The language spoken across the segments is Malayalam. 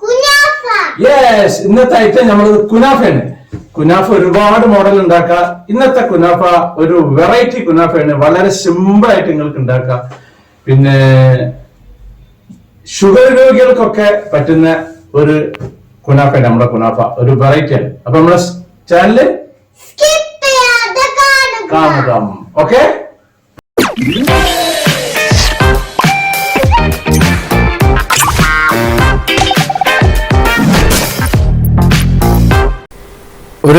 കുനാഫ. യെസ് ഇന്നത്തെ ഐറ്റം നമ്മൾ കുനാഫയാണ്. കുനാഫ ഒരുപാട് മോഡൽ ഉണ്ടാക്കാം ഇന്നത്തെ കുനാഫ ഒരു വെറൈറ്റി കുനാഫയാണ്. വളരെ സിമ്പിൾ ആയിട്ട് നിങ്ങൾക്ക് ഉണ്ടാക്കാം പിന്നെ ഷുഗർ രോഗികൾക്കൊക്കെ പറ്റുന്ന ഒരു കുനാഫയാണ് നമ്മുടെ കുനാഫ. ഒരു വെറൈറ്റി ആണ്. അപ്പൊ നമ്മുടെ ചാനൽ കാണുക. ഓക്കെ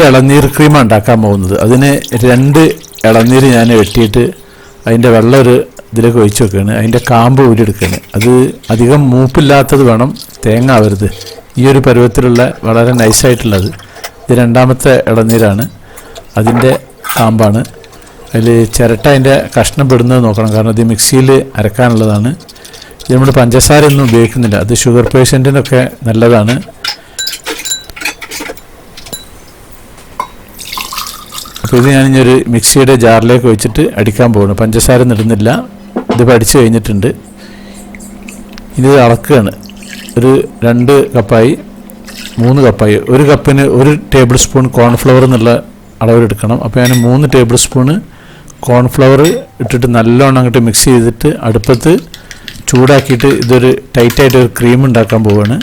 ഇളനീർ ക്രീമാണ് ഉണ്ടാക്കാൻ പോകുന്നത്. അതിന് രണ്ട് ഇളനീർ ഞാൻ വെട്ടിയിട്ട് അതിന്റെ വെള്ളം ഒരു ഇതിലേക്ക് ഒഴിച്ച് വെക്കുകയാണ്. അതിന്റെ കാമ്പ് ഊരിയെടുക്കുകയാണ് അത് അധികം മൂപ്പില്ലാത്തത് വേണം. തേങ്ങ ആവരുത്. ഈ ഒരു പരുവത്തിലുള്ള വളരെ നൈസായിട്ടുള്ളത് ഇത് രണ്ടാമത്തെ ഇളനീരാണ്. അതിന്റെ കാമ്പാണ്. അതിൽ ചിരട്ട അതിന്റെ കഷ്ണം പെടുന്നത് നോക്കണം. കാരണം ഇത് മിക്സിയിൽ അരക്കാനുള്ളതാണ്. ഇത് നമ്മൾ പഞ്ചസാര ഒന്നും ഉപയോഗിക്കുന്നില്ല. അത് ഷുഗർ പേഷ്യന്റിനൊക്കെ നല്ലതാണ്. അപ്പോൾ ഞാനിഞ്ഞൊരു ഇനി മിക്സിയുടെ ജാറിലേക്ക് വെച്ചിട്ട് അടിക്കാൻ പോകുന്നു പഞ്ചസാര നിടുന്നില്ല ഇത് പഠിച്ചു കഴിഞ്ഞിട്ടുണ്ട്. ഇത് അളക്കുകയാണ്. ഒരു രണ്ട് കപ്പായി മൂന്ന് കപ്പായി. ഒരു കപ്പിന് ഒരു ടേബിൾ സ്പൂൺ കോൺഫ്ലവർ എന്നുള്ള അളവിലെടുക്കണം അപ്പോൾ ഞാൻ മൂന്ന് ടേബിൾ സ്പൂണ് കോൺഫ്ലവർ ഇട്ടിട്ട് നല്ലോണം അങ്ങോട്ട് മിക്സ് ചെയ്തിട്ട് അടുപ്പത്ത് ചൂടാക്കിയിട്ട് ഇതൊരു ടൈറ്റായിട്ട് ഒരു ക്രീം ഉണ്ടാക്കാൻ പോവുകയാണ്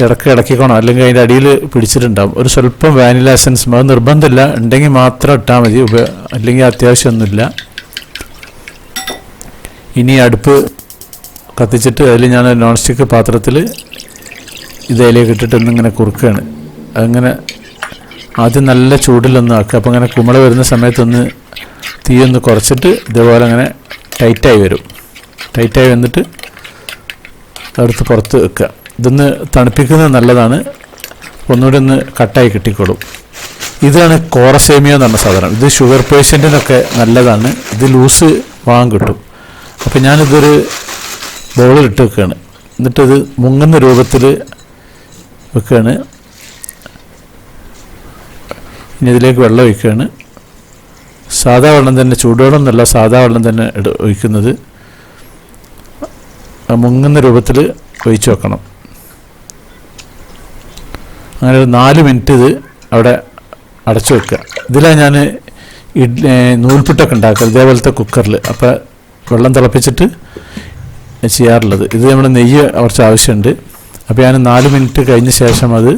ഇടയ്ക്ക് ഇടയ്ക്കണം അല്ലെങ്കിൽ അതിന്റെ അടിയിൽ പിടിച്ചിട്ടുണ്ടാവും. ഒരു സ്വല്പം വാനില എസൻസ് അത് നിർബന്ധമില്ല. ഉണ്ടെങ്കിൽ മാത്രം ഇട്ടാൽ മതി. അല്ലെങ്കിൽ അത്യാവശ്യമൊന്നുമില്ല. ഇനി അടുപ്പ് കത്തിച്ചിട്ട് അതിൽ ഞാൻ നോൺ സ്റ്റിക്ക് പാത്രത്തിൽ ഇത് അതിലേക്ക് ഇട്ടിട്ട് ഒന്നിങ്ങനെ കുറുക്കുകയാണ്. അങ്ങനെ ആദ്യം നല്ല ചൂടിലൊന്നും ആക്കുക. അപ്പോൾ അങ്ങനെ കുമള വരുന്ന സമയത്തൊന്ന് തീയൊന്ന് കുറച്ചിട്ട് ഇതേപോലെ അങ്ങനെ ടൈറ്റായി വരും. ടൈറ്റായി വന്നിട്ട് അടുത്ത് പുറത്ത് വെക്കുക. ഇതൊന്ന് തണുപ്പിക്കുന്നത് നല്ലതാണ്. ഒന്നുകൂടി ഒന്ന് കട്ടായി കിട്ടിക്കോളും. ഇതാണ് കോറസേമിയ എന്ന് പറഞ്ഞ സാധനം. ഇത് ഷുഗർ പേഷ്യന്റിനൊക്കെ നല്ലതാണ്. ഇത് ലൂസ് വാങ്ങാൻ കിട്ടും. അപ്പോൾ ഞാനിതൊരു ബൗളിൽ ഇട്ട് വെക്കുകയാണ്. എന്നിട്ടത് മുങ്ങുന്ന രൂപത്തിൽ വെക്കുകയാണ്. ഇനി ഇതിലേക്ക് വെള്ളം ഒഴിക്കുകയാണ്. സാധാ വെള്ളം തന്നെ ചൂടുവെള്ളം എന്നല്ല സാധാ വെള്ളം തന്നെ ഒഴിക്കുന്നത്. മുങ്ങുന്ന രൂപത്തിൽ ഒഴിച്ചു വെക്കണം. അങ്ങനെ ഒരു നാല് മിനിറ്റ് ഇത് അവിടെ അടച്ചു വെക്കുക. ഇതിലാണ് ഞാൻ ഇഡ് നൂൽപുട്ടൊക്കെ ഉണ്ടാക്കുക. ഇതേപോലത്തെ കുക്കറിൽ അപ്പോൾ വെള്ളം തിളപ്പിച്ചിട്ട് ചെയ്യാറുള്ളത്. ഇത് നമ്മുടെ നെയ്യ് കുറച്ച് ആവശ്യമുണ്ട്. അപ്പോൾ ഞാൻ നാല് മിനിറ്റ് കഴിഞ്ഞ ശേഷം അത്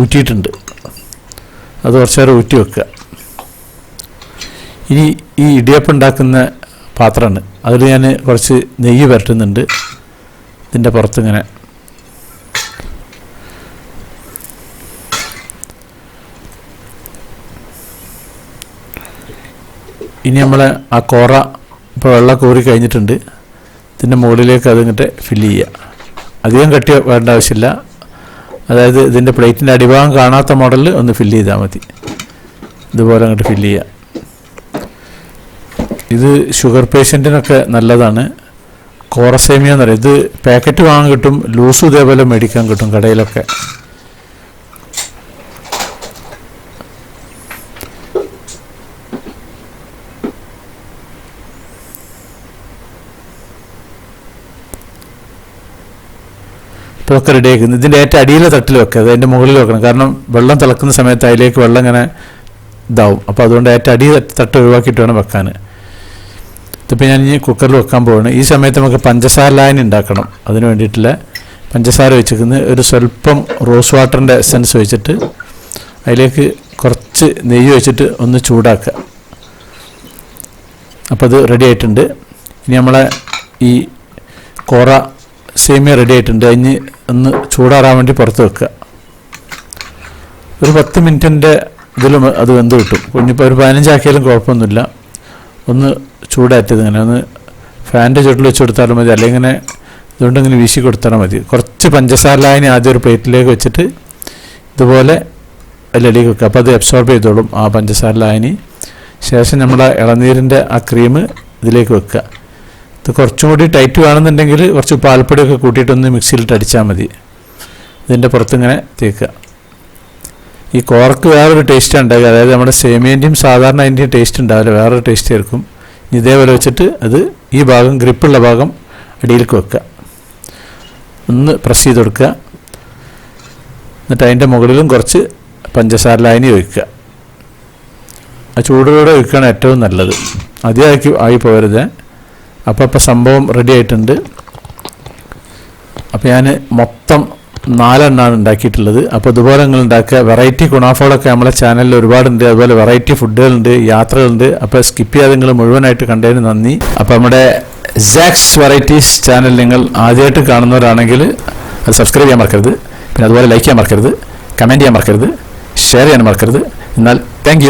ഊറ്റിയിട്ടുണ്ട്. അത് കുറച്ച് നേരം ഊറ്റി വെക്കുക. ഇനി ഈ ഇടിയപ്പം ഉണ്ടാക്കുന്ന പാത്രമാണ്. അതിൽ ഞാൻ കുറച്ച് നെയ്യ് പുരട്ടുന്നുണ്ട് ഇതിന്റെ പുറത്തിങ്ങനെ ഇനി നമ്മൾ ആ കോറ ഇപ്പോൾ വെള്ളം കോരി കഴിഞ്ഞിട്ടുണ്ട്. ഇതിന്റെ മുകളിലേക്ക് അത് ഇങ്ങോട്ട് ഫില്ല് ചെയ്യുക അധികം കട്ടി വേണ്ട ആവശ്യമില്ല. അതായത് ഇതിന്റെ പ്ലേറ്റിന്റെ അടിഭാഗം കാണാത്ത മോഡലിൽ ഒന്ന് ഫില്ല് ചെയ്താൽ മതി. ഇതുപോലെ അങ്ങോട്ട് ഫില്ല് ചെയ്യുക ഇത് ഷുഗർ പേഷ്യന്റിനൊക്കെ നല്ലതാണ്. കോറസേമിയ എന്ന് പറയും. ഇത് പാക്കറ്റ് വാങ്ങാൻ കിട്ടും ലൂസും ഇതേപോലെ മേടിക്കാൻ കിട്ടും കടയിലൊക്കെ. ഇപ്പോൾ ഒക്കെ റെഡി ആക്കുന്നത് ഇതിന്റെ ഏറ്റവും അടിയിലെ തട്ടിൽ വെക്കുക അത് അതിന്റെ മുകളിൽ വെക്കണം. കാരണം വെള്ളം തിളക്കുന്ന സമയത്ത് അതിലേക്ക് വെള്ളം ഇങ്ങനെ ഇതാവും. അപ്പോൾ അതുകൊണ്ട് ഏറ്റവും അടി തട്ട് ഒഴിവാക്കിയിട്ട് വേണം വെക്കാൻ ഇതിപ്പോൾ ഞാൻ ഇനി കുക്കറിൽ വെക്കാൻ പോവാണ്. ഈ സമയത്ത് നമുക്ക് പഞ്ചസാര ലായനി ഉണ്ടാക്കണം. അതിന് വേണ്ടിയിട്ടുള്ള പഞ്ചസാര വെച്ചിരിക്കുന്നത് ഒരു സ്വല്പം റോസ് വാട്ടറിന്റെ എസൻസ് വെച്ചിട്ട് അതിലേക്ക് കുറച്ച് നെയ്യ് വെച്ചിട്ട് ഒന്ന് ചൂടാക്കുക അപ്പോൾ അത് റെഡി ആയിട്ടുണ്ട്. ഇനി നമ്മളെ ഈ കോറ സേമിയ റെഡി ആയിട്ടുണ്ട്. അതിന് ഒന്ന് ചൂടാറാൻ വേണ്ടി പുറത്ത് വെക്കുക. ഒരു പത്ത് മിനിറ്റിന്റെ ഇതിലും അത് വെന്ത് കിട്ടും. ഇനിയിപ്പോൾ ഒരു പതിനഞ്ചാക്കിയാലും കുഴപ്പമൊന്നുമില്ല. ഒന്ന് ചൂടാറ്റത് ഇങ്ങനെ. ഒന്ന് ഫാന്റെ ചുട്ടിൽ വെച്ച് കൊടുത്താലും മതി. അല്ലെങ്കിൽ ഇങ്ങനെ ഇതുകൊണ്ട് ഇങ്ങനെ വീശി കൊടുത്താലും മതി. കുറച്ച് പഞ്ചസാര ലായനി ആദ്യം ഒരു പ്ലേറ്റിലേക്ക് വെച്ചിട്ട് ഇതുപോലെ അതിലടിയിൽ വെക്കുക. അപ്പോൾ അത് അബ്സോർബ് ചെയ്തോളും ആ പഞ്ചസാര ലായനി ശേഷം നമ്മുടെ ഇളനീരിന്റെ ആ ക്രീം ഇതിലേക്ക് വെക്കുക. ഇത് കുറച്ചും കൂടി ടൈറ്റ് വേണമെന്നുണ്ടെങ്കിൽ കുറച്ച് പാൽപ്പൊടിയൊക്കെ കൂട്ടിയിട്ടൊന്ന് മിക്സിയിലിട്ട് അടിച്ചാൽ മതി. ഇതിന്റെ പുറത്തിങ്ങനെ തേക്കുക. ഈ കോർക്ക് വേറൊരു ടേസ്റ്റ് ഉണ്ടാകുക. അതായത് നമ്മുടെ സേമിയന്റെയും സാധാരണ അതിന്റെയും ടേസ്റ്റ് ഉണ്ടാവില്ല. വേറൊരു ടേസ്റ്റ് ആയിരിക്കും. ഇതേപോലെ വെച്ചിട്ട് അത് ഈ ഭാഗം ഗ്രിപ്പുള്ള ഭാഗം അടിയിലേക്ക് വെക്കുക. ഒന്ന് പ്രസ് ചെയ്ത് കൊടുക്കുക. എന്നിട്ട് അതിന്റെ മുകളിലും കുറച്ച് പഞ്ചസാര ലായനി ഒഴിക്കുക. ആ ചൂടോടെ ഒഴിക്കുകയാണ് ഏറ്റവും നല്ലത്. അധികമാക്കി ആയി പോകരുത്. അപ്പോൾ ഇപ്പോൾ സംഭവം റെഡി ആയിട്ടുണ്ട്. അപ്പോൾ ഞാൻ മൊത്തം നാലെണ്ണമാണ് ഉണ്ടാക്കിയിട്ടുള്ളത്. അപ്പോൾ ഇതുപോലെ നിങ്ങൾ ഉണ്ടാക്കുക. വെറൈറ്റി ഗുണാഫോളൊക്കെ നമ്മളെ ചാനലിൽ ഒരുപാടുണ്ട്. അതുപോലെ വെറൈറ്റി ഫുഡുകളുണ്ട് യാത്രകളുണ്ട്. അപ്പോൾ സ്കിപ്പ് ചെയ്യാതെ നിങ്ങൾ മുഴുവനായിട്ട് കണ്ടതിന് നന്ദി. അപ്പോൾ നമ്മുടെ സാക്സ് വെറൈറ്റീസ് ചാനൽ നിങ്ങൾ ആദ്യമായിട്ട് കാണുന്നവരാണെങ്കിൽ അത് സബ്സ്ക്രൈബ് ചെയ്യാൻ മറക്കരുത്. പിന്നെ അതുപോലെ ലൈക്ക് ചെയ്യാൻ മറക്കരുത്. കമന്റ് ചെയ്യാൻ മറക്കരുത്. ഷെയർ ചെയ്യാൻ മറക്കരുത്. എന്നാൽ താങ്ക്